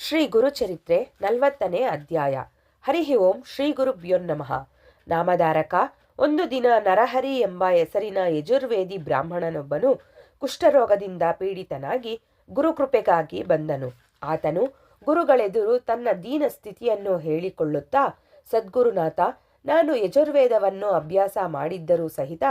ಶ್ರೀ ಗುರುಚರಿತ್ರೆ ನಲವತ್ತನೇ ಅಧ್ಯಾಯ. ಹರಿ ಓಂ ಶ್ರೀ ಗುರುಭ್ಯೋ ನಮಃ. ನಾಮಧಾರಕ, ಒಂದು ದಿನ ನರಹರಿ ಎಂಬ ಹೆಸರಿನ ಯಜುರ್ವೇದಿ ಬ್ರಾಹ್ಮಣನೊಬ್ಬನು ಕುಷ್ಠರೋಗದಿಂದ ಪೀಡಿತನಾಗಿ ಗುರುಕೃಪೆಗಾಗಿ ಬಂದನು. ಆತನು ಗುರುಗಳೆದುರು ತನ್ನ ದೀನ ಸ್ಥಿತಿಯನ್ನು ಹೇಳಿಕೊಳ್ಳುತ್ತಾ, ಸದ್ಗುರುನಾಥ, ನಾನು ಯಜುರ್ವೇದವನ್ನು ಅಭ್ಯಾಸ ಮಾಡಿದ್ದರೂ ಸಹಿತ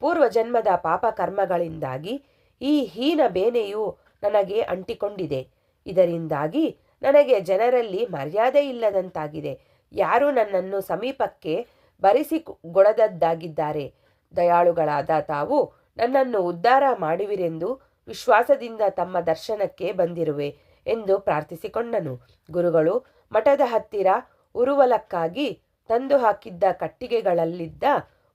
ಪೂರ್ವಜನ್ಮದ ಪಾಪಕರ್ಮಗಳಿಂದಾಗಿ ಈ ಹೀನ ಬೇನೆಯು ನನಗೆ ಅಂಟಿಕೊಂಡಿದೆ. ಇದರಿಂದಾಗಿ ನನಗೆ ಜನರಲ್ಲಿ ಮರ್ಯಾದೆ ಇಲ್ಲದಂತಾಗಿದೆ. ಯಾರು ನನ್ನನ್ನು ಸಮೀಪಕ್ಕೆ ಬರಿಸಿಗೊಡದದ್ದಾಗಿದ್ದಾರೆ ದಯಾಳುಗಳಾದ ತಾವು ನನ್ನನ್ನು ಉದ್ಧಾರ ಮಾಡುವಿರೆಂದು ವಿಶ್ವಾಸದಿಂದ ತಮ್ಮ ದರ್ಶನಕ್ಕೆ ಬಂದಿರುವೆ ಎಂದು ಪ್ರಾರ್ಥಿಸಿಕೊಂಡನು. ಗುರುಗಳು ಮಠದ ಹತ್ತಿರ ಉರುವಲಕ್ಕಾಗಿ ತಂದು ಹಾಕಿದ್ದ ಕಟ್ಟಿಗೆಗಳಲ್ಲಿದ್ದ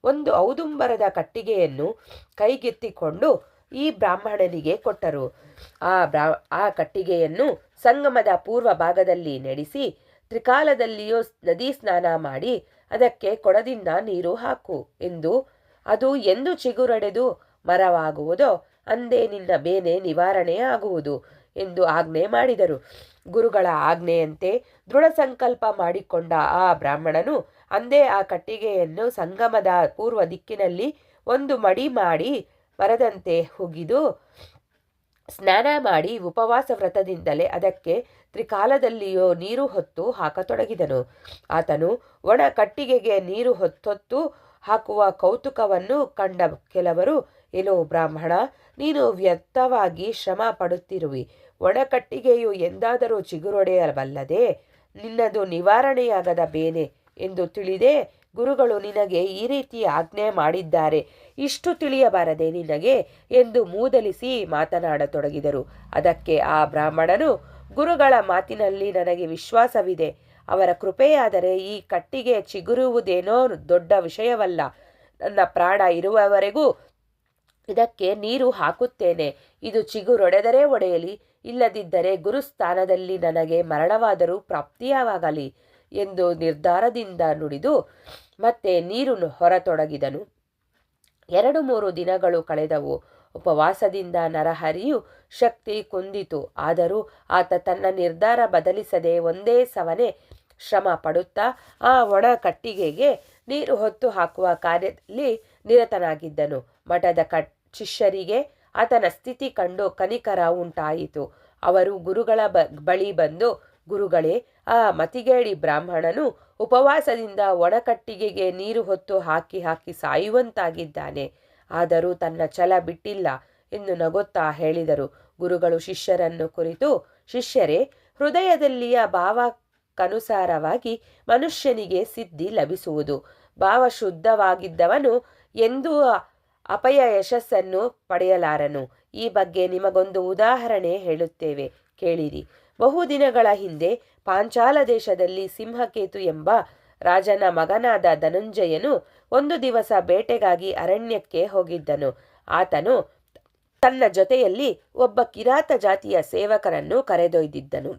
ಒಂದು ಔದುಂಬರದ ಕಟ್ಟಿಗೆಯನ್ನು ಕೈಗೆತ್ತಿಕೊಂಡು ಈ ಬ್ರಾಹ್ಮಣನಿಗೆ ಕೊಟ್ಟರು. ಆ ಬ್ರಾ, ಆ ಕಟ್ಟಿಗೆಯನ್ನು ಸಂಗಮದ ಪೂರ್ವ ಭಾಗದಲ್ಲಿ ನಡೆಸಿ ತ್ರಿಕಾಲದಲ್ಲಿಯೂ ನದಿ ಸ್ನಾನ ಮಾಡಿ ಅದಕ್ಕೆ ಕೊಡದಿಂದ ನೀರು ಹಾಕು ಎಂದು, ಅದು ಎಂದು ಚಿಗುರಡೆದು ಮರವಾಗುವುದೋ ಅಂದೇ ನಿನ್ನ ಬೇನೆ ನಿವಾರಣೆ ಆಗುವುದು ಎಂದು ಆಜ್ಞೆ ಮಾಡಿದರು. ಗುರುಗಳ ಆಜ್ಞೆಯಂತೆ ದೃಢ ಸಂಕಲ್ಪ ಮಾಡಿಕೊಂಡ ಆ ಬ್ರಾಹ್ಮಣನು ಅಂದೇ ಆ ಕಟ್ಟಿಗೆಯನ್ನು ಸಂಗಮದ ಪೂರ್ವ ದಿಕ್ಕಿನಲ್ಲಿ ಒಂದು ಮಡಿ ಮಾಡಿ ಮರದಂತೆ ಹುಗಿದು ಸ್ನಾನ ಮಾಡಿ ಉಪವಾಸ ವ್ರತದಿಂದಲೇ ಅದಕ್ಕೆ ತ್ರಿಕಾಲದಲ್ಲಿಯೋ ನೀರು ಹೊತ್ತು ಹಾಕತೊಡಗಿದನು. ಆತನು ಒಣ ಕಟ್ಟಿಗೆಗೆ ನೀರು ಹೊತ್ತೊತ್ತು ಹಾಕುವ ಕೌತುಕವನ್ನು ಕಂಡ ಕೆಲವರು, ಎಲೋ ಬ್ರಾಹ್ಮಣ, ನೀನು ವ್ಯರ್ಥವಾಗಿ ಶ್ರಮ ಪಡುತ್ತಿರುವಿ. ಒಣ ಕಟ್ಟಿಗೆಯು ಎಂದಾದರೂ ಚಿಗುರೊಡೆಯಬಲ್ಲದೆ ನಿನ್ನದು ನಿವಾರಣೆಯಾಗದ ಬೇನೆ ಎಂದು ತಿಳಿದೇ. ಗುರುಗಳು ನಿನಗೆ ಈ ರೀತಿ ಆಜ್ಞೆ ಮಾಡಿದ್ದಾರೆ. ಇಷ್ಟು ತಿಳಿಯಬಾರದೆ ನಿನಗೆ ಎಂದು ಮೂದಲಿಸಿ ಮಾತನಾಡತೊಡಗಿದರು. ಅದಕ್ಕೆ ಆ ಬ್ರಾಹ್ಮಣನು, ಗುರುಗಳ ಮಾತಿನಲ್ಲಿ ನನಗೆ ವಿಶ್ವಾಸವಿದೆ. ಅವರ ಕೃಪೆಯಾದರೆ ಈ ಕಟ್ಟಿಗೆ ಚಿಗುರುವುದೇನೋ ದೊಡ್ಡ ವಿಷಯವಲ್ಲ. ನನ್ನ ಪ್ರಾಣ ಇರುವವರೆಗೂ ಇದಕ್ಕೆ ನೀರು ಹಾಕುತ್ತೇನೆ. ಇದು ಚಿಗುರೊಡೆದರೆ ಒಡೆಯಲಿ. ಇಲ್ಲದಿದ್ದರೆ ಗುರುಸ್ಥಾನದಲ್ಲಿ ನನಗೆ ಮರಣವಾದರೂ ಪ್ರಾಪ್ತಿಯಾಗಲಿ ಎಂದು ನಿರ್ಧಾರದಿಂದ ನುಡಿದು ಮತ್ತೆ ನೀರು ಹೊರತೊಡಗಿದನು. ಎರಡು ಮೂರು ದಿನಗಳು ಕಳೆದವು. ಉಪವಾಸದಿಂದ ನರಹರಿಯು ಶಕ್ತಿ ಕುಂದಿತು. ಆದರೂ ಆತ ತನ್ನ ನಿರ್ಧಾರ ಬದಲಿಸದೆ ಒಂದೇ ಸವನೆ ಶ್ರಮ ಪಡುತ್ತಾ ಆ ಒಣ ಕಟ್ಟಿಗೆಗೆ ನೀರು ಹೊತ್ತು ಹಾಕುವ ಕಾರ್ಯದಲ್ಲಿ ನಿರತನಾಗಿದ್ದನು. ಮಠದ ಕಟ್ ಶಿಷ್ಯರಿಗೆ ಆತನ ಸ್ಥಿತಿ ಕಂಡು ಕನಿಕರ ಉಂಟಾಯಿತು. ಅವರು ಗುರುಗಳ ಬಳಿ ಬಂದು, ಗುರುಗಳೇ ಆ ಮತಿಗೇಡಿ ಬ್ರಾಹ್ಮಣನು ಉಪವಾಸದಿಂದ ಒಣಕಟ್ಟಿಗೆಗೆ ನೀರು ಹೊತ್ತು ಹಾಕಿ ಹಾಕಿ ಸಾಯುವಂತಾಗಿದ್ದಾನೆ. ಆದರೂ ತನ್ನ ಛಲ ಬಿಟ್ಟಿಲ್ಲ ಎಂದು ನಗುತ್ತಾ ಹೇಳಿದರು. ಗುರುಗಳು ಶಿಷ್ಯರನ್ನು ಕುರಿತು, ಶಿಷ್ಯರೇ, ಹೃದಯದಲ್ಲಿಯ ಭಾವಕ್ಕನುಸಾರವಾಗಿ ಮನುಷ್ಯನಿಗೆ ಸಿದ್ಧಿ ಲಭಿಸುವುದು. ಭಾವ ಶುದ್ಧವಾಗಿದ್ದವನು ಎಂದೂ ಅಪಯ ಯಶಸ್ಸನ್ನು ಪಡೆಯಲಾರನು. ಈ ಬಗ್ಗೆ ನಿಮಗೊಂದು ಉದಾಹರಣೆ ಹೇಳುತ್ತೇವೆ. ಕೇಳಿರಿ. ಬಹುದಿನಗಳ ಹಿಂದೆ ಪಾಂಚಾಲ ದೇಶದಲ್ಲಿ ಸಿಂಹಕೇತು ಎಂಬ ರಾಜನ ಮಗನಾದ ಧನುಂಜಯನು ಒಂದು ದಿವಸ ಬೇಟೆಗಾಗಿ ಅರಣ್ಯಕ್ಕೆ ಹೋಗಿದ್ದನು. ಆತನು ತನ್ನ ಜೊತೆಯಲ್ಲಿ ಒಬ್ಬ ಕಿರಾತ ಜಾತಿಯ ಸೇವಕರನ್ನು ಕರೆದೊಯ್ದಿದ್ದನು.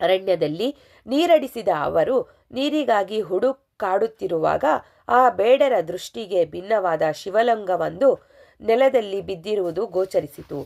ಅರಣ್ಯದಲ್ಲಿ ನೀರಡಿಸಿದ ಅವರು ನೀರಿಗಾಗಿ ಹುಡುಕಾಡುತ್ತಿರುವಾಗ ಆ ಬೇಡರ ದೃಷ್ಟಿಗೆ ಭಿನ್ನವಾದ ಶಿವಲಂಗವೊಂದು ನೆಲದಲ್ಲಿ ಬಿದ್ದಿರುವುದು ಗೋಚರಿಸಿತು.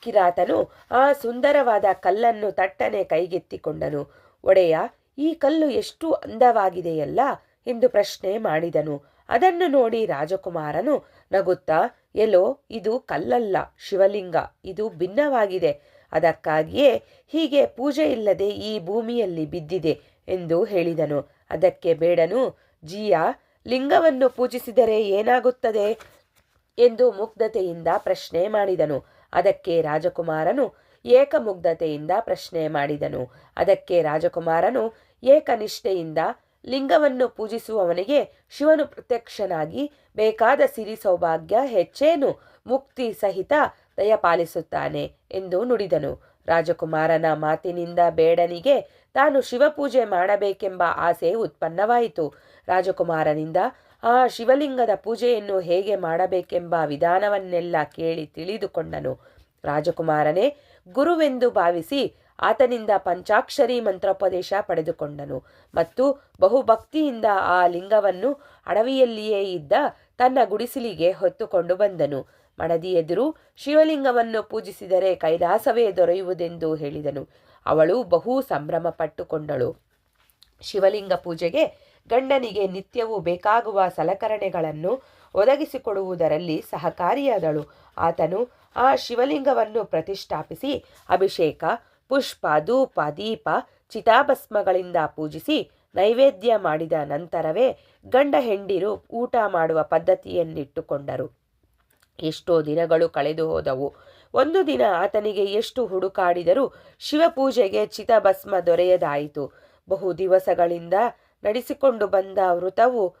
ಕಿರಾತನು ಆ ಸುಂದರವಾದ ಕಲ್ಲನ್ನು ತಟ್ಟನೆ ಕೈಗೆತ್ತಿಕೊಂಡನು. ಒಡೆಯ, ಈ ಕಲ್ಲು ಎಷ್ಟು ಅಂದವಾಗಿದೆಯಲ್ಲ ಎಂದು ಪ್ರಶ್ನೆ ಮಾಡಿದನು. ಅದನ್ನು ನೋಡಿ ರಾಜಕುಮಾರನು ನಗುತ್ತಾ ಎಲೋ ಇದು ಕಲ್ಲಲ್ಲ, ಶಿವಲಿಂಗ, ಇದು ಭಿನ್ನವಾಗಿದೆ. ಅದಕ್ಕಾಗಿಯೇ ಹೀಗೆ ಪೂಜೆ ಇಲ್ಲದೆ ಈ ಭೂಮಿಯಲ್ಲಿ ಬಿದ್ದಿದೆ ಎಂದು ಹೇಳಿದನು. ಅದಕ್ಕೆ ಬೇಡನು, ಜಿಯ, ಲಿಂಗವನ್ನು ಪೂಜಿಸಿದರೆ ಏನಾಗುತ್ತದೆ? ಎಂದು ಮುಗ್ಧತೆಯಿಂದ ಪ್ರಶ್ನೆ ಮಾಡಿದನು. ಅದಕ್ಕೆ ರಾಜಕುಮಾರನು ಏಕಮುಗ್ಧತೆಯಿಂದ ಪ್ರಶ್ನೆ ಮಾಡಿದನು. ಅದಕ್ಕೆ ರಾಜಕುಮಾರನು ಏಕನಿಷ್ಠೆಯಿಂದ ಲಿಂಗವನ್ನು ಪೂಜಿಸುವವನಿಗೆ ಶಿವನು ಪ್ರತ್ಯಕ್ಷನಾಗಿ ಬೇಕಾದ ಸಿರಿ ಸೌಭಾಗ್ಯ, ಹೆಚ್ಚೇನು ಮುಕ್ತಿ ಸಹಿತ ದಯಪಾಲಿಸುತ್ತಾನೆ ಎಂದು ನುಡಿದನು. ರಾಜಕುಮಾರನ ಮಾತಿನಿಂದ ಬೇಡನಿಗೆ ತಾನು ಶಿವಪೂಜೆ ಮಾಡಬೇಕೆಂಬ ಆಸೆ ಉತ್ಪನ್ನವಾಯಿತು. ರಾಜಕುಮಾರನಿಂದ ಆ ಶಿವಲಿಂಗದ ಪೂಜೆಯನ್ನು ಹೇಗೆ ಮಾಡಬೇಕೆಂಬ ವಿಧಾನವನ್ನೆಲ್ಲ ಕೇಳಿ ತಿಳಿದುಕೊಂಡನು. ರಾಜಕುಮಾರನೇ, ಗುರುವೆಂದು ಭಾವಿಸಿ ಆತನಿಂದ ಪಂಚಾಕ್ಷರಿ ಮಂತ್ರೋಪದೇಶ ಪಡೆದುಕೊಂಡನು ಮತ್ತು ಬಹುಭಕ್ತಿಯಿಂದ ಆ ಲಿಂಗವನ್ನು ಅಡವಿಯಲ್ಲಿಯೇ ಇದ್ದ ತನ್ನ ಗುಡಿಸಿಲಿಗೆ ಹೊತ್ತುಕೊಂಡು ಬಂದನು. ಮಡದಿ ಎದುರು ಶಿವಲಿಂಗವನ್ನು ಪೂಜಿಸಿದರೆ ಕೈಲಾಸವೇ ದೊರೆಯುವುದೆಂದು ಹೇಳಿದನು. ಅವಳು ಬಹು ಸಂಭ್ರಮ ಪಟ್ಟುಕೊಂಡಳು ಶಿವಲಿಂಗ ಪೂಜೆಗೆ ಗಂಡನಿಗೆ ನಿತ್ಯವೂ ಬೇಕಾಗುವ ಸಲಕರಣೆಗಳನ್ನು ಒದಗಿಸಿಕೊಡುವುದರಲ್ಲಿ ಸಹಕಾರಿಯಾದಳು. ಆತನು ಆ ಶಿವಲಿಂಗವನ್ನು ಪ್ರತಿಷ್ಠಾಪಿಸಿ ಅಭಿಷೇಕ, ಪುಷ್ಪ, ಧೂಪ, ದೀಪ, ಚಿತಾಭಸ್ಮಗಳಿಂದ ಪೂಜಿಸಿ ನೈವೇದ್ಯ ಮಾಡಿದ ನಂತರವೇ ಗಂಡ ಹೆಂಡಿರು ಊಟ ಮಾಡುವ ಪದ್ಧತಿಯನ್ನಿಟ್ಟುಕೊಂಡರು. ಎಷ್ಟೋ ದಿನಗಳು ಕಳೆದು ಹೋದವು. ಒಂದು ದಿನ ಆತನಿಗೆ ಎಷ್ಟು ಹುಡುಕಾಡಿದರೂ ಶಿವಪೂಜೆಗೆ ಚಿತಾಭಸ್ಮ ದೊರೆಯದಾಯಿತು. ಬಹು ದಿವಸಗಳಿಂದ ನಡೆಸಿಕೊಂಡು ಬಂದ ವೃತವು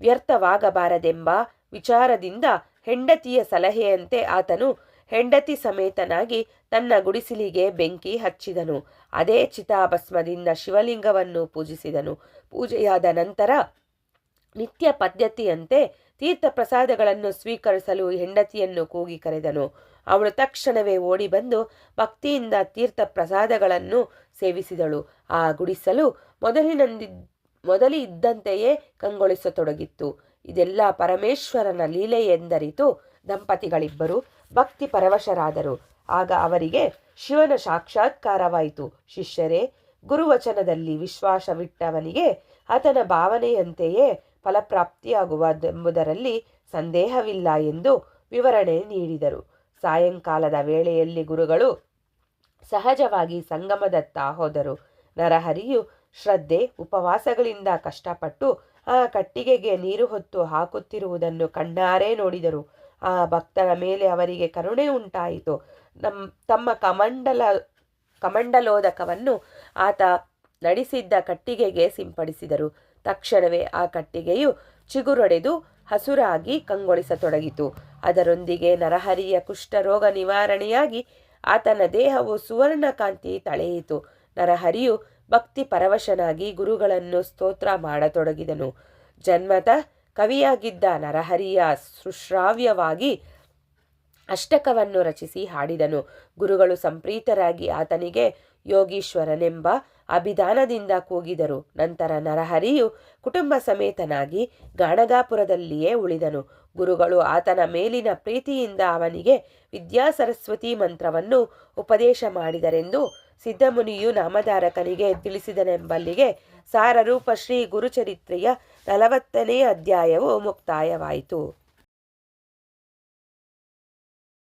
ವ್ಯರ್ಥವಾಗಬಾರದೆಂಬ ವಿಚಾರದಿಂದ ಹೆಂಡತಿಯ ಸಲಹೆಯಂತೆ ಆತನು ಹೆಂಡತಿ ಸಮೇತನಾಗಿ ತನ್ನ ಗುಡಿಸಿಲಿಗೆ ಬೆಂಕಿ ಹಚ್ಚಿದನು. ಅದೇ ಚಿತಾಭಸ್ಮದಿಂದ ಶಿವಲಿಂಗವನ್ನು ಪೂಜಿಸಿದನು. ಪೂಜೆಯಾದ ನಂತರ ನಿತ್ಯ ಪದ್ಧತಿಯಂತೆ ತೀರ್ಥ ಪ್ರಸಾದಗಳನ್ನು ಸ್ವೀಕರಿಸಲು ಹೆಂಡತಿಯನ್ನು ಕೂಗಿ ಕರೆದನು. ಅವಳು ತಕ್ಷಣವೇ ಓಡಿ ಬಂದು ಭಕ್ತಿಯಿಂದ ತೀರ್ಥ ಪ್ರಸಾದಗಳನ್ನು ಸೇವಿಸಿದಳು. ಆ ಗುಡಿಸಲು ಮೊದಲಿನಂದಿ ಮೊದಲಿ ಇದ್ದಂತೆಯೇ ಕಂಗೊಳಿಸತೊಡಗಿತ್ತು. ಇದೆಲ್ಲ ಪರಮೇಶ್ವರನ ಲೀಲೆ ಎಂದರಿತು ದಂಪತಿಗಳಿಬ್ಬರು. ಭಕ್ತಿ ಪರವಶರಾದರು. ಆಗ ಅವರಿಗೆ ಶಿವನ ಸಾಕ್ಷಾತ್ಕಾರವಾಯಿತು. ಶಿಷ್ಯರೇ, ಗುರುವಚನದಲ್ಲಿ ವಿಶ್ವಾಸವಿಟ್ಟವನಿಗೆ ಆತನ ಭಾವನೆಯಂತೆಯೇ ಫಲಪ್ರಾಪ್ತಿಯಾಗುವುದೆಂಬುದರಲ್ಲಿ ಸಂದೇಹವಿಲ್ಲ ಎಂದು ವಿವರಣೆ ನೀಡಿದರು. ಸಾಯಂಕಾಲದ ವೇಳೆಯಲ್ಲಿ ಗುರುಗಳು ಸಹಜವಾಗಿ ಸಂಗಮದತ್ತ ಹೋದರು. ನರಹರಿಯು ಶ್ರದ್ಧೆ, ಉಪವಾಸಗಳಿಂದ ಕಷ್ಟಪಟ್ಟು ಆ ಕಟ್ಟಿಗೆಗೆ ನೀರು ಹೊತ್ತು ಹಾಕುತ್ತಿರುವುದನ್ನು ಕಣ್ಣಾರೆ ನೋಡಿದರು. ಆ ಭಕ್ತರ ಮೇಲೆ ಅವರಿಗೆ ಕರುಣೆ ಉಂಟಾಯಿತು. ನಮ್ಮ ತಮ್ಮ ಕಮಂಡಲ, ಕಮಂಡಲೋದಕವನ್ನು ಆತ ನಡೆಸಿದ್ದ ಕಟ್ಟಿಗೆಗೆ ಸಿಂಪಡಿಸಿದರು. ತಕ್ಷಣವೇ ಆ ಕಟ್ಟಿಗೆಯು ಚಿಗುರೊಡೆದು ಹಸುರಾಗಿ ಕಂಗೊಳಿಸತೊಡಗಿತು. ಅದರೊಂದಿಗೆ ನರಹರಿಯ ಕುಷ್ಠರೋಗ ನಿವಾರಣೆಯಾಗಿ ಆತನ ದೇಹವು ಸುವರ್ಣಕಾಂತಿ ತಳೆಯಿತು. ನರಹರಿಯು ಭಕ್ತಿ ಪರವಶನಾಗಿ ಗುರುಗಳನ್ನು ಸ್ತೋತ್ರ ಮಾಡತೊಡಗಿದನು. ಜನ್ಮತ ಕವಿಯಾಗಿದ್ದ ನರಹರಿಯ ಸುಶ್ರಾವ್ಯವಾಗಿ ಅಷ್ಟಕವನ್ನು ರಚಿಸಿ ಹಾಡಿದನು. ಗುರುಗಳು ಸಂಪ್ರೀತರಾಗಿ ಆತನಿಗೆ, ಯೋಗೀಶ್ವರನೆಂಬ ಅಭಿದಾನದಿಂದ ಕೂಗಿದರು. ನಂತರ ನರಹರಿಯು ಕುಟುಂಬ ಸಮೇತನಾಗಿ ಗಾಣಗಾಪುರದಲ್ಲಿಯೇ ಉಳಿದನು. ಗುರುಗಳು ಆತನ ಮೇಲಿನ ಪ್ರೀತಿಯಿಂದ ಅವನಿಗೆ ವಿದ್ಯಾಸರಸ್ವತಿ ಮಂತ್ರವನ್ನು ಉಪದೇಶ ಮಾಡಿದರೆಂದು ಸಿದ್ಧಮುನಿಯು ನಾಮಧಾರಕನಿಗೆ ತಿಳಿಸಿದನೆಂಬಲ್ಲಿಗೆ ಸಾರರೂಪ ಶ್ರೀ ಗುರುಚರಿತ್ರೆಯ ನಲವತ್ತನೇ ಅಧ್ಯಾಯವು ಮುಕ್ತಾಯವಾಯಿತು.